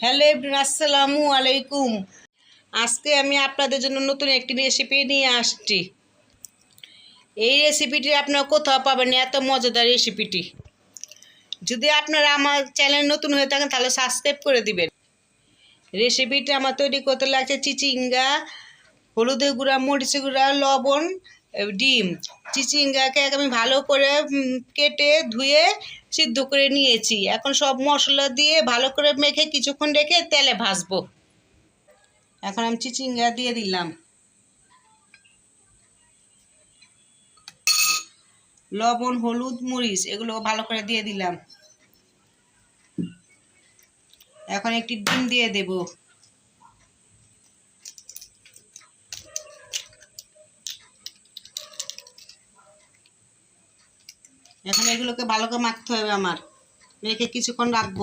Hello everyone, আসসালামু আলাইকুম। আজকে আমি আপনাদের জন্য নতুন একটি রেসিপি নিয়ে আসছি। এই রেসিপিটি আপনারা কোথাও পাবেন এত মজাদার রেসিপিটি যদি আপনারা আমার চ্যানেল নতুন হয়ে থাকেন, তাহলে সাবস্ক্রাইব করে দিবেন। রেসিপিটি আমার তৈরি করতে লাগছে চিচিঙ্গা, হলুদের গুঁড়া, মরিচের গুঁড়া, লবণ ডিম। চিচিঙ্গাকে আমি ভালো করে কেটে, ধুয়ে, সিদ্ধ করে নিয়েছি। এখন সব মশলা দিয়ে ভালো করে মেখে কিছুক্ষণ রেখে তেলে ভাজবো। এখন আমি চিচিঙ্গা দিয়ে দিলাম। লবণ, হলুদ, মরিচ, এগুলো ভালো করে দিয়ে দিলাম। এখন একটি ডিম দিয়ে দেবো। এখন এগুলোকে ভালো করে মাখতে হবে আমার। রেখে কিছুক্ষণ রাখব।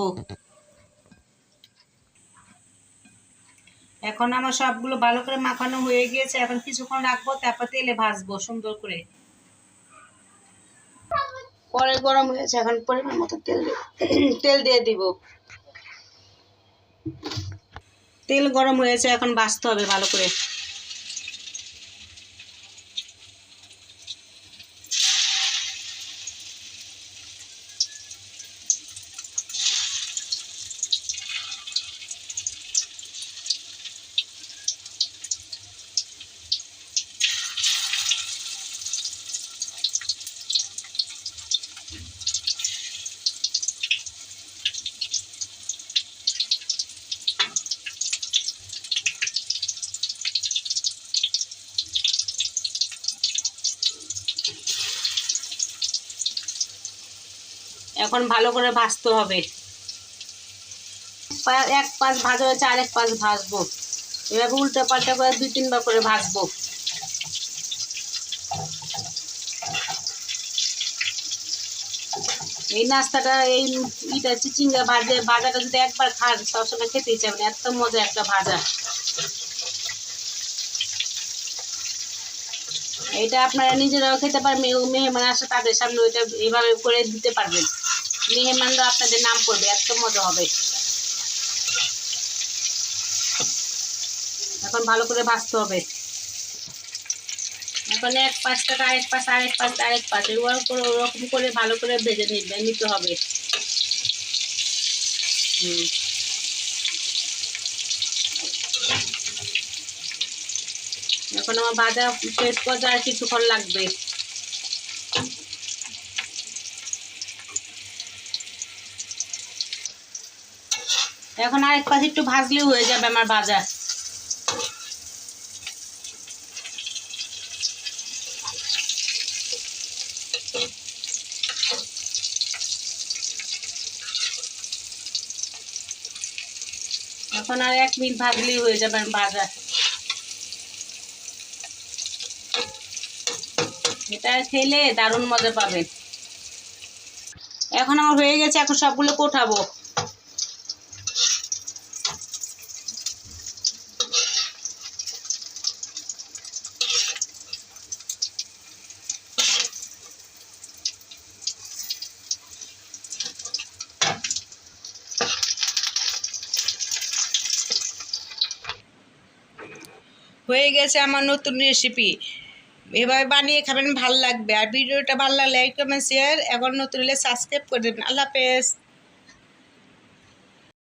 এখন আমার সবগুলো ভালো করে মাখানো হয়ে গিয়েছে। এখন কিছুক্ষণ রাখব, তারপর তেলে ভাজবো সুন্দর করে। পরে গরম হয়েছে, এখন পরিমাণ মতো তেল তেল দিয়ে দিব। তেল গরম হয়েছে, এখন ভাজতে হবে ভালো করে। এখন ভালো করে ভাজতে হবে। এক পাশ ভাজা হয়েছে, আরেক পাশ ভাজবো। এভাবে উল্টো পাল্টা করে দুই তিনবার করে ভাজবো। এই নাস্তাটা, এই ইটা চিচিঙ্গা ভাজে, ভাজাটা যদি একবার খান, সবসময় খেতে ইচ্ছে হবে। এত মজা একটা ভাজা। এটা আপনারা নিজেরাও খেতে পারবেন মেহমান আসে তাদের সামনে ওইটা এইভাবে করে দিতে পারবেন। মেহমানরা আপনাদের নাম করবে, এত মজা হবে। এখন ভালো করে ভাজতে হবে। এখন এক পাশটা আরেক পাশ আরেক পাশ আরেক পাশ, এরকম করে, ওরকম করে ভালো করে ভেজে নিবে, নিতে হবে। এখন আমার ভাজা শেষ আর কিছুক্ষণ লাগবে। এখন আরেক পাশে একটু ভাজলেও হয়ে যাবে আমার ভাজা। এখন আর এক মিনিট ভাজলেই হয়ে যাবে ভাজা। এটা খেলে দারুণ মজা পাবেন। এখন আমার হয়ে গেছে, এখন সবগুলো কোঠাবো হয়ে গেছে আমার নতুন রেসিপি এভাবে বানিয়ে খাবেন, ভালো লাগবে। আর ভিডিওটা ভালো লাগলে লাইক কমেন্ট শেয়ার এখন নতুন হলে সাবস্ক্রাইব করে দেবেন। আল্লাহ হাফেজ।